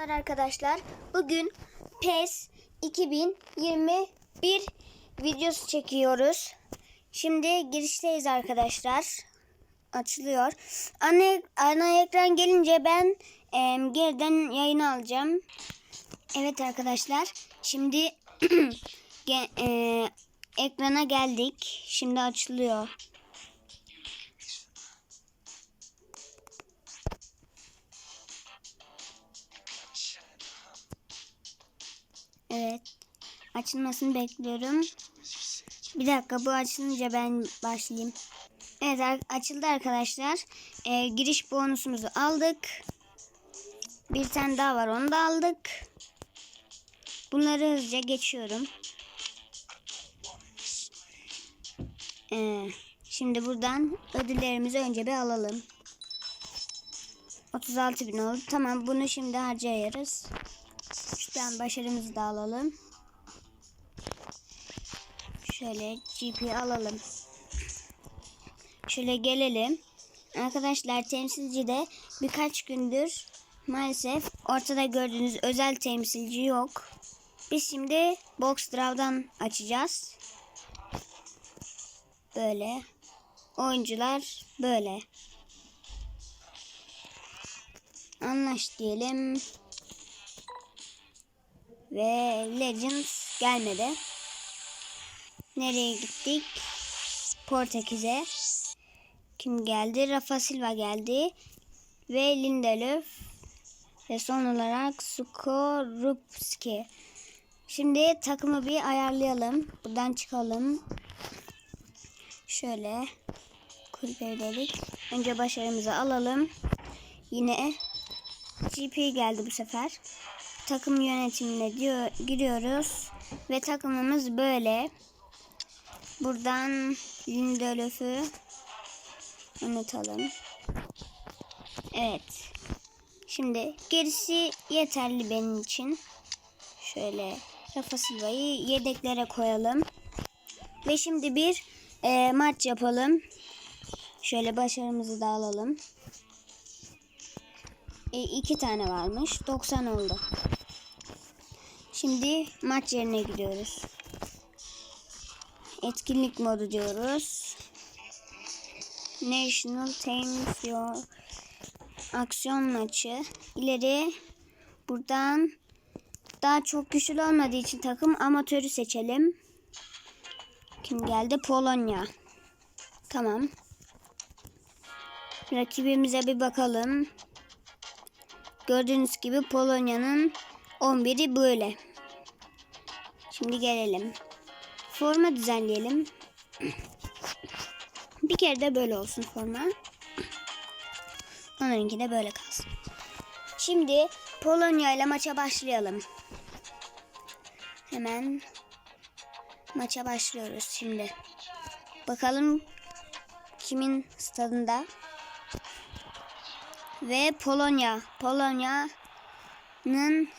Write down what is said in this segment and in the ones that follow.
Merhaba arkadaşlar. Bugün PES 2021 videosu çekiyoruz. Şimdi girişteyiz arkadaşlar. Açılıyor. Ana, ana ekran gelince ben em, geriden yayın alacağım. Evet arkadaşlar. Şimdi e, ekrana geldik. Şimdi açılıyor. Evet. Açılmasını bekliyorum. Bir dakika bu açılınca ben başlayayım. Evet açıldı arkadaşlar. Ee, giriş bonusumuzu aldık. Bir tane daha var onu da aldık. Bunları hızlıca geçiyorum. Ee, şimdi buradan ödüllerimizi önce bir alalım. 36 bin oldu. Tamam bunu şimdi harcayarız. Şuradan başarımızı da alalım. Şöyle GP alalım. Şöyle gelelim. Arkadaşlar temsilci de birkaç gündür maalesef ortada gördüğünüz özel temsilci yok. Biz şimdi Box Draw'dan açacağız. Böyle. Oyuncular böyle. Anlaş diyelim. Ve Legends gelmedi. Nereye gittik? Portekiz'e. Kim geldi? Rafa Silva geldi. Ve Lindelöf. Ve son olarak Skorupski. Şimdi takımı bir ayarlayalım. Buradan çıkalım. Şöyle. Kulübe dedik. Önce başarımızı alalım. Yine GP geldi bu sefer takım yönetimine diyor, giriyoruz ve takımımız böyle. Buradan Lindelöf'ü unutalım. Evet. Şimdi gerisi yeterli benim için. Şöyle Rafa Silva'yı yedeklere koyalım. Ve şimdi bir e, maç yapalım. Şöyle başarımızı da alalım. E, iki tane varmış. 90 oldu. Şimdi maç yerine gidiyoruz. Etkinlik modu diyoruz. National Teams aksiyon maçı. İleri buradan daha çok güçlü olmadığı için takım amatörü seçelim. Kim geldi? Polonya. Tamam. Rakibimize bir bakalım. Gördüğünüz gibi Polonya'nın 11'i böyle. Şimdi gelelim. Forma düzenleyelim. Bir kere de böyle olsun forma. Onlarınki de böyle kalsın. Şimdi Polonya ile maça başlayalım. Hemen maça başlıyoruz şimdi. Bakalım kimin stadında? Ve Polonya. Polonya'nın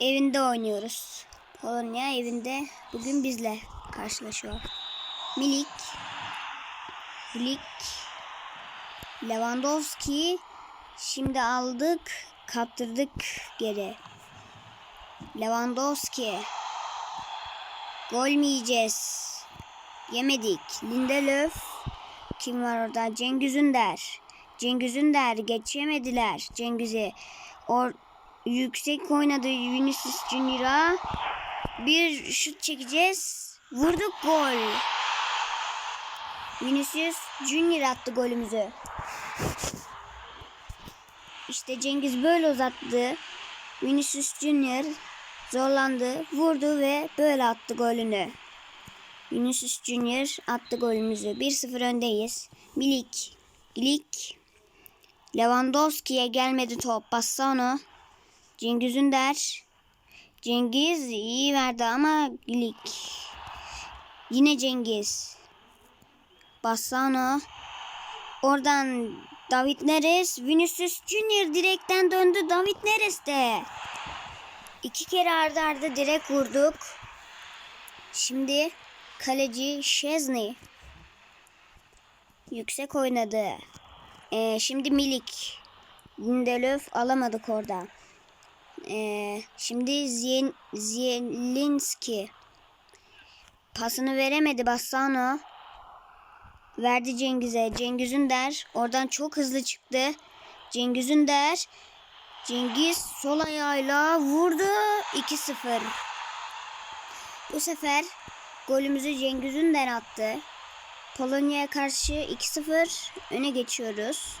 evinde oynuyoruz. Polonya evinde bugün bizle karşılaşıyor. Milik, Blik, Lewandowski şimdi aldık, kaptırdık geri. Lewandowski. Gol mü yiyeceğiz? Yemedik. Lindelöf. Kim var orada? Cengiz Ünder. Cengiz Ünder geçemediler Cengiz'i. Or yüksek oynadı Vinicius Junior'a. Bir şut çekeceğiz. Vurduk gol. Vinicius Junior attı golümüzü. İşte Cengiz böyle uzattı. Vinicius Junior zorlandı, vurdu ve böyle attı golünü. Vinicius Junior attı golümüzü. 1-0 öndeyiz. Milik, Milik Lewandowski'ye gelmedi top. Bassa onu. Cengiz Ünder. Cengiz iyi verdi ama Lik. Yine Cengiz. Bassano. Oradan David Neres. Vinicius Junior direkten döndü. David Neres de. İki kere arda arda direk vurduk. Şimdi kaleci Şezni. Yüksek oynadı. Ee, şimdi Milik. Lindelöf alamadık orada. Ee, şimdi Zien, Zielinski pasını veremedi Bassano. Verdi Cengiz'e. Cengiz Ünder oradan çok hızlı çıktı. Cengiz Ünder Cengiz sol ayağıyla vurdu. 2-0. Bu sefer golümüzü Cengiz Ünder attı. Polonya'ya karşı 2-0 öne geçiyoruz.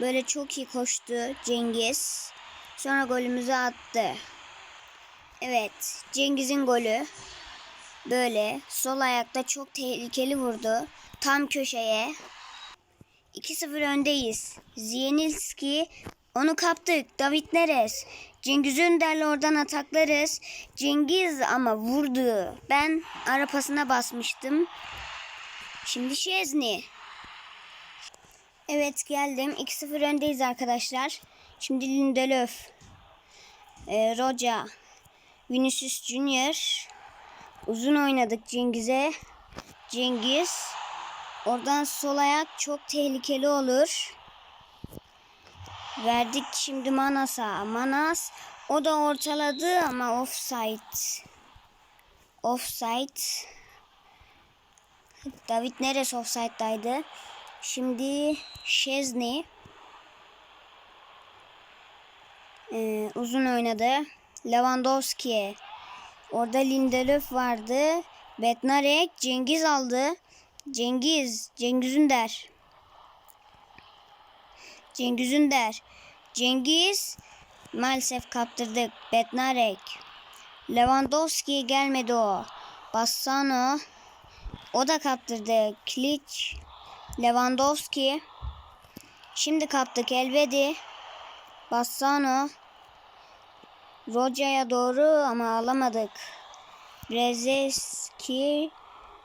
Böyle çok iyi koştu Cengiz. Sonra golümüzü attı. Evet, Cengiz'in golü. Böyle sol ayakta çok tehlikeli vurdu. Tam köşeye. 2-0 öndeyiz. Ziyenilski onu kaptık. David Neres. Cengiz Ünder'le oradan ataklarız. Cengiz ama vurdu. Ben arapasına basmıştım. Şimdi Şezni. Evet geldim. 2-0 öndeyiz arkadaşlar. Şimdi Lindelöf. Ee, Roca. Vinicius Junior. Uzun oynadık Cengiz'e. Cengiz. Oradan sol ayak çok tehlikeli olur. Verdik şimdi Manas'a. Manas o da ortaladı ama offside. Offside. David Neres offside'daydı. Şimdi Şezni ee, uzun oynadı. Lewandowski. Orada Lindelöf vardı. Betnarek Cengiz aldı. Cengiz. Cengiz Ünder. Cengiz Ünder. Cengiz maalesef kaptırdık. Betnarek. Lewandowski gelmedi o. Bassano. O da kaptırdı. Kliç. Lewandowski. Şimdi kaptık Elvedi. Bassano. Roca'ya doğru ama alamadık. Brezeski.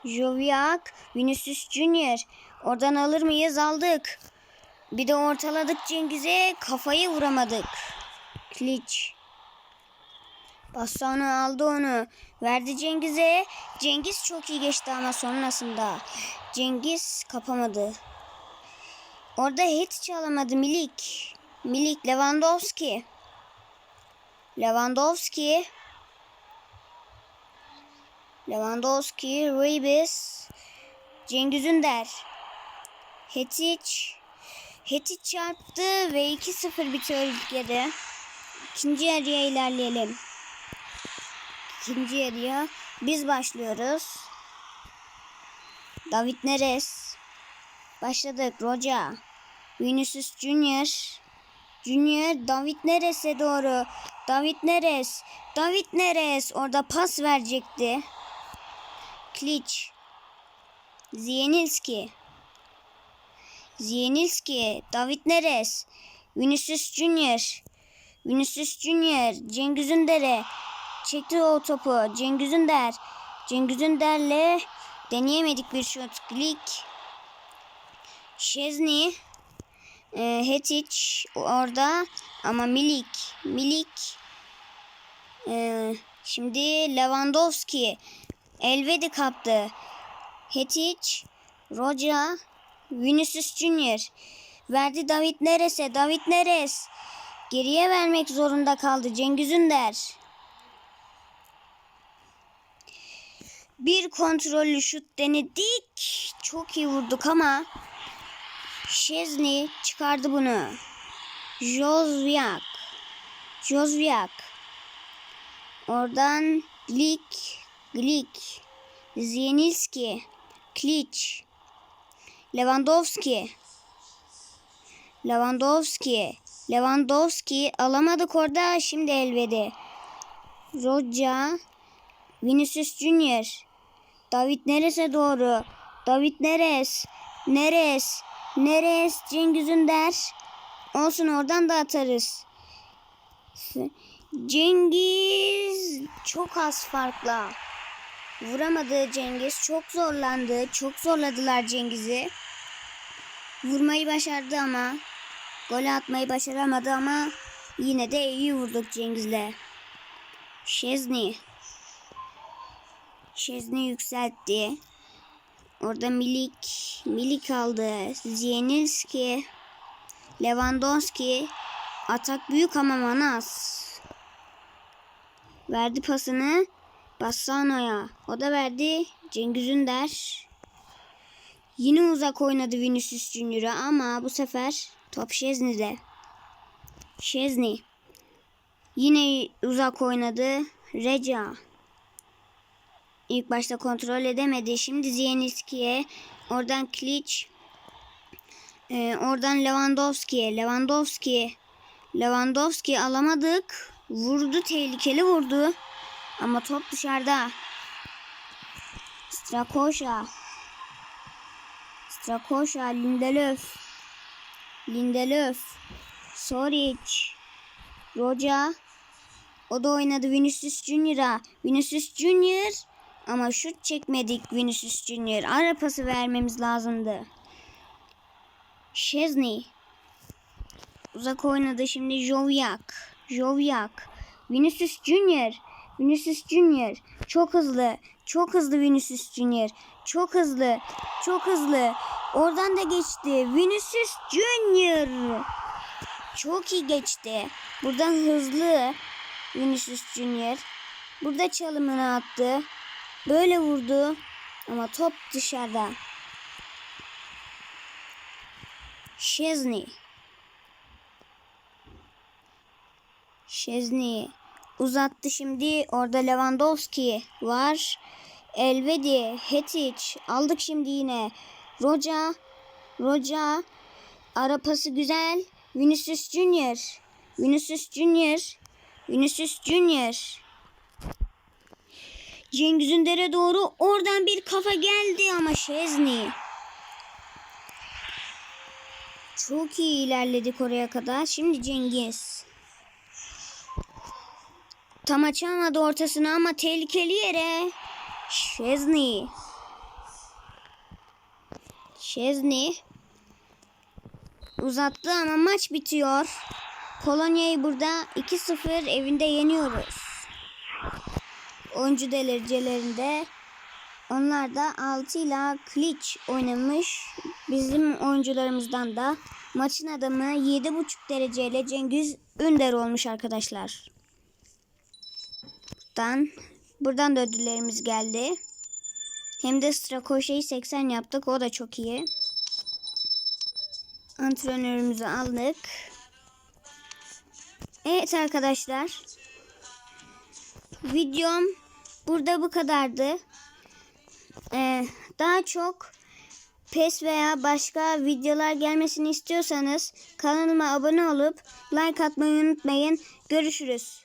Joviak. Vinicius Junior. Oradan alır mıyız? Aldık. Bir de ortaladık Cengiz'e. Kafayı vuramadık. Kliç. Bassano aldı onu. Verdi Cengiz'e. Cengiz çok iyi geçti ama sonrasında. Cengiz kapamadı. Orada hiç çalamadı Milik. Milik Lewandowski. Lewandowski. Lewandowski, Ribis, Cengiz Ünder. Hetic. Hetic çarptı ve 2-0 bitiyor ilk yarı. İkinci yarıya ilerleyelim. İkinci yarıya biz başlıyoruz. David Neres. Başladık. Roca. Vinicius Junior. Junior David Neres'e doğru. David Neres. David Neres orada pas verecekti. Kliç. Ziyenilski. Ziyenilski. David Neres. Vinicius Junior. Vinicius Junior. Cengiz Ünder'e. Çekti o topu. Cengiz Ünder. Cengiz Ünder'le deneyemedik bir şut. Glik. Şezni. E, Hetic orada ama Milik. Milik. E, şimdi Lewandowski. Elvedi kaptı. Hetic. Roca. Vinicius Junior. Verdi David Neres'e. David Neres. Geriye vermek zorunda kaldı Cengiz Ünder. Bir kontrollü şut denedik. Çok iyi vurduk ama Şezni çıkardı bunu. Jozviak. Jozviak. Oradan Glik. Glik. Zienilski. Kliç. Lewandowski. Lewandowski. Lewandowski alamadık orada. Şimdi elvedi. Roca. Vinicius Junior. David Neres'e doğru. David Neres. Neres. Neres. Cengiz Ünder. Olsun oradan da atarız. Cengiz çok az farkla. Vuramadı Cengiz. Çok zorlandı. Çok zorladılar Cengiz'i. Vurmayı başardı ama. Gol atmayı başaramadı ama yine de iyi vurduk Cengiz'le. Şezni. Şezni yükseltti. Orada Milik. Milik aldı. Zienilski. Lewandowski. Atak büyük ama Manas. Verdi pasını Bassano'ya. O da verdi Cengiz Ünder. Yine uzak oynadı Vinicius Junior'a ama bu sefer top Şezni'de. Şezni. Yine uzak oynadı Reca. İlk başta kontrol edemedi. Şimdi Zielinski'ye. Oradan Kliç. Ee, oradan Lewandowski'ye. Lewandowski. Lewandowski alamadık. Vurdu tehlikeli vurdu. Ama top dışarıda. Strakoşa. Strakoşa. Lindelöf. Lindelöf. Soric. Roca. O da oynadı Vinicius Junior'a. Vinicius Junior ama şut çekmedik Vinicius Junior. Ara pası vermemiz lazımdı. Şezni. Uzak oynadı şimdi Joviak. Joviak. Vinicius Junior. Vinicius Junior. Çok hızlı. Çok hızlı Vinicius Junior. Çok hızlı. Çok hızlı. Oradan da geçti. Vinicius Junior. Çok iyi geçti. Buradan hızlı Vinicius Junior. Burada çalımını attı. Böyle vurdu. Ama top dışarıda. Şezni. Şezni uzattı şimdi. Orada Lewandowski var. Elvedi, Hetic aldık şimdi yine. Roca, Roca ara pası güzel. Vinicius Junior. Vinicius Junior. Vinicius Junior. Cengiz Ünder'e doğru oradan bir kafa geldi ama Şezni. Çok iyi ilerledik oraya kadar. Şimdi Cengiz. Tam açamadı ortasını ama tehlikeli yere. Şezni. Şezni. Uzattı ama maç bitiyor. Polonya'yı burada 2-0 evinde yeniyoruz. Oyuncu derecelerinde onlar da 6 ile Kliç oynamış. Bizim oyuncularımızdan da maçın adamı 7,5 dereceyle Cengiz Ünder olmuş arkadaşlar. Buradan, buradan da ödüllerimiz geldi. Hem de Strakoşe'yi 80 yaptık. O da çok iyi. Antrenörümüzü aldık. Evet arkadaşlar. Videom burada bu kadardı. Ee, daha çok PES veya başka videolar gelmesini istiyorsanız kanalıma abone olup like atmayı unutmayın. Görüşürüz.